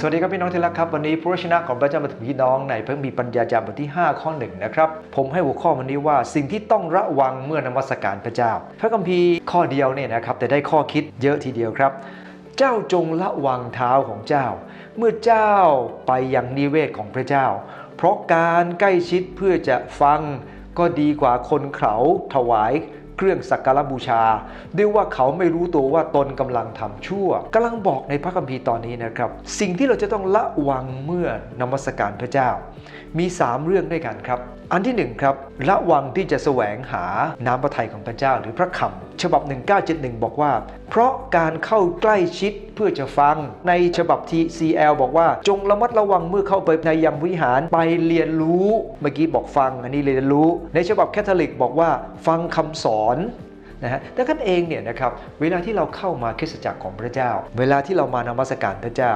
สวัสดีครับพี่น้องที่รักครับวันนี้พระชนะของพระเจ้ามาถึงพี่น้องในพระมีปัญญาจารบทที่ 5 ข้อหนึ่งนะครับผมให้หัวข้อวันนี้ว่าสิ่งที่ต้องระวังเมื่อนมัสการพระเจ้า พระคัมภีร์ข้อเดียวเนี่ยนะครับแต่ได้ข้อคิดเยอะทีเดียวครับ เจ้าจงระวังเท้าของเจ้า เมื่อเจ้าไปยังนิเวศของพระเจ้า เพราะการใกล้ชิดเพื่อจะฟังก็ดีกว่าคนเขาถวาย เครื่องสักการะบูชาด้วยว่าเขาไม่รู้ตัวว่าตนกำลังทำชั่วกำลังบอกในพระคัมภีร์ตอนนี้นะครับ สิ่งที่เราจะต้องละวังเมื่อนมัสการพระเจ้า มี 3 เรื่องด้วยกันครับ อันที่หนึ่งครับระวังที่จะแสวงหาน้ำพระทัยของพระเจ้าหรือพระคำ ฉบับ 1971 บอกว่า เพราะการเข้าใกล้ชิดเพื่อจะฟัง ในฉบับ TCL บอกว่า จงระมัดระวังเมื่อเข้าไปในยังวิหารไปเรียนรู้ เมื่อกี้บอกฟัง อันนี้เรียนรู้ ในฉบับแคทอลิกบอกว่า ฟังคำสอนนะฮะแต่กันเองเนี่ยนะครับ เวลาที่เราเข้ามาคริสตจักรของพระเจ้า เวลาที่เรามานมัสการพระเจ้า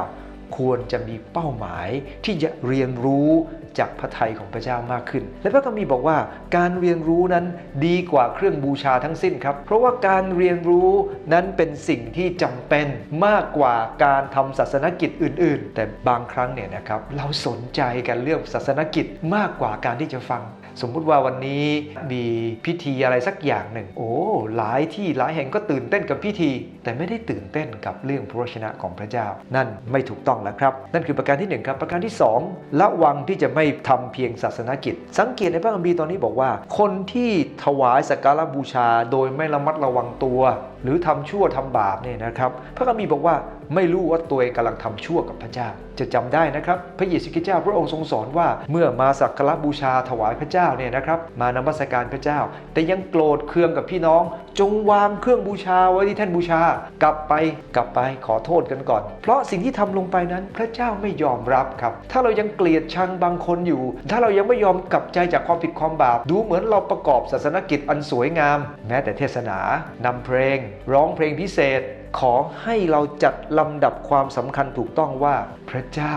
ควรจะมีเป้าหมายที่จะเรียนรู้จากพระทัยของพระเจ้ามากขึ้น และพระคัมภีร์บอกว่าการเรียนรู้นั้นดีกว่าเครื่องบูชาทั้งสิ้นครับ เพราะว่าการเรียนรู้นั้นเป็นสิ่งที่จำเป็นมากกว่าการทำศาสนกิจอื่น ๆ แต่บางครั้งเนี่ยนะครับเราสนใจกันเรื่องศาสนกิจมากกว่าการที่จะฟัง สมมุติว่าวันนี้มีพิธีอะไรสักอย่างหนึ่ง โอ้หลายที่หลายแห่งก็ตื่นเต้นกับพิธี แต่ไม่ได้ตื่นเต้นกับเรื่องพระชนะของพระเจ้า นั่นไม่ถูกต้องแล้วครับ นั่นคือประการที่หนึ่งครับ ประการที่สองระวังที่จะไม่ทำเพียงศาสนกิจ สังเกตในพระคัมภีร์ตอนนี้บอกว่า คนที่ถวายสักการะบูชา โดยไม่ระมัดระวังตัว หรือทำชั่วทำบาปเนี่ยนะครับพระคัมภีร์บอกว่าไม่รู้ว่าตัวเองกำลังทำชั่วกับพระเจ้า จะจำได้นะครับ พระเยซูคริสต์เจ้าพระองค์ทรงสอนว่าเมื่อมาสักการะบูชาถวายพระเจ้าเนี่ยนะครับ มานมัสการพระเจ้า แต่ยังโกรธเคืองกับพี่น้อง จงวางเครื่องบูชาไว้ที่แท่นบูชา กลับไปกลับไปขอโทษกันก่อน เพราะสิ่งที่ทำลงไปนั้นพระเจ้าไม่ยอมรับครับ ถ้าเรายังเกลียดชังบางคนอยู่ ถ้าเรายังไม่ยอมกลับใจจากความผิดความบาปดูเหมือนเราประกอบศาสนกิจอันสวยงาม แม้แต่เทศนานำเพลงร้องเพลงพิเศษ ขอให้เราจัดลำดับความสำคัญถูกต้องว่าพระเจ้า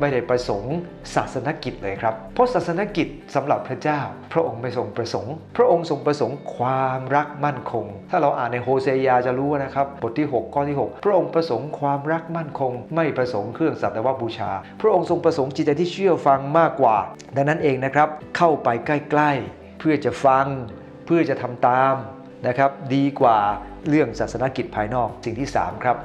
ไม่ได้ประสงค์ศาสนกิจเลยครับ เพราะศาสนกิจสำหรับพระเจ้า พระองค์ไม่ทรงประสงค์ พระองค์ทรงประสงค์ความรักมั่นคง ถ้าเราอ่านในโฮเซยาจะรู้นะครับบทที่ 6 ข้อที่ 6 พระองค์ประสงค์ความรักมั่นคง ไม่ประสงค์เครื่องสัตวบูชา พระองค์ทรงประสงค์จิตใจที่เชื่อฟังมากกว่า ดังนั้นเองนะครับเข้าไปใกล้ๆ เพื่อจะฟังเพื่อจะทำตาม นะครับดีกว่าเรื่องศาสนกิจภายนอกสิ่งที่ 3 ครับ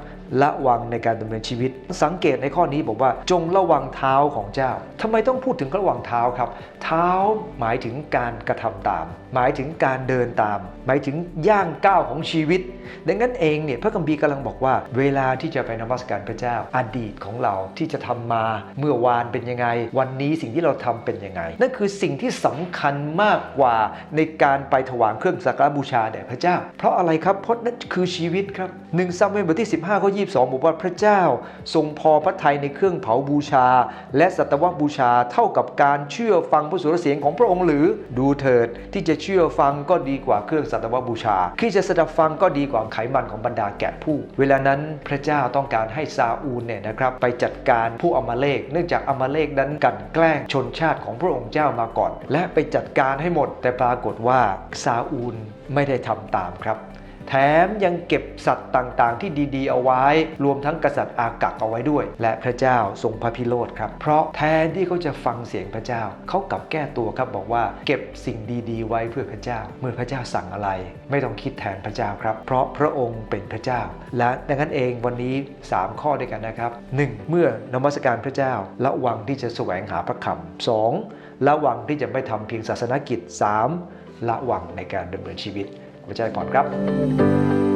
ระวังในการดำเนินชีวิต สังเกตในข้อนี้บอกว่าจงระวังเท้าของเจ้าทำไมต้องพูดถึงระวังเท้าครับ เท้าหมายถึงการกระทำตาม หมายถึงการเดินตาม หมายถึงย่างก้าวของชีวิต ดังนั้นเองเนี่ยพระคัมภีร์กำลังบอกว่า เวลาที่จะไปนมัสการพระเจ้า อดีตของเราที่จะทำมาเมื่อวานเป็นยังไง วันนี้สิ่งที่เราทำเป็นยังไง นั่นคือสิ่งที่สำคัญมากกว่าในการไปถวายเครื่องสักการบูชาแด่พระเจ้า เพราะอะไรครับเพราะนั่นคือชีวิตครับหนึ่งซามูเอลบทที่ 15ข้อ22 บอกว่าพระเจ้า ทรงพอพระทัยในเครื่องเผาบูชา และสัตวบูชาเท่ากับการเชื่อฟังพระสุรเสียงของพระองค์หรือดูเถิดที่จะเชื่อฟังก็ดีกว่าเครื่องสัตวบูชาที่จะสดับฟังก็ดีกว่าไขมันของบรรดาแกะผู้ เวลานั้นพระเจ้าต้องการให้ซาอูลเนี่ยนะครับไปจัดการผู้อมาเลก เนื่องจากอมาเลกนั้นกันแกล้งชนชาติของพระองค์เจ้ามาก่อน และไปจัดการให้หมด แต่ปรากฏว่าซาอูลไม่ได้ทำตามครับ แถมยังเก็บสัตว์ต่างๆ ที่ดีๆ เอาไว้ รวมทั้งกษัตริย์อากักเอาไว้ด้วย และพระเจ้าทรงพระพิโรธครับ เพราะแทนที่เขาจะฟังเสียงพระเจ้า เขากลับแก้ตัวครับบอกว่าเก็บสิ่งดีๆ ไว้เพื่อพระเจ้า เมื่อพระเจ้าสั่งอะไร ไม่ต้องคิดแทนพระเจ้าครับ เพราะพระองค์เป็นพระเจ้า และดังนั้นเองวันนี้ 3 ข้อด้วยกันนะครับ 1. เมื่อนมัสการพระเจ้าระวังที่จะแสวงหาพระคำสองระวังที่จะไม่ทำเพียงศาสนกิจ 3. ระวังในการดำเนินชีวิต พระเจ้าให้พรครับ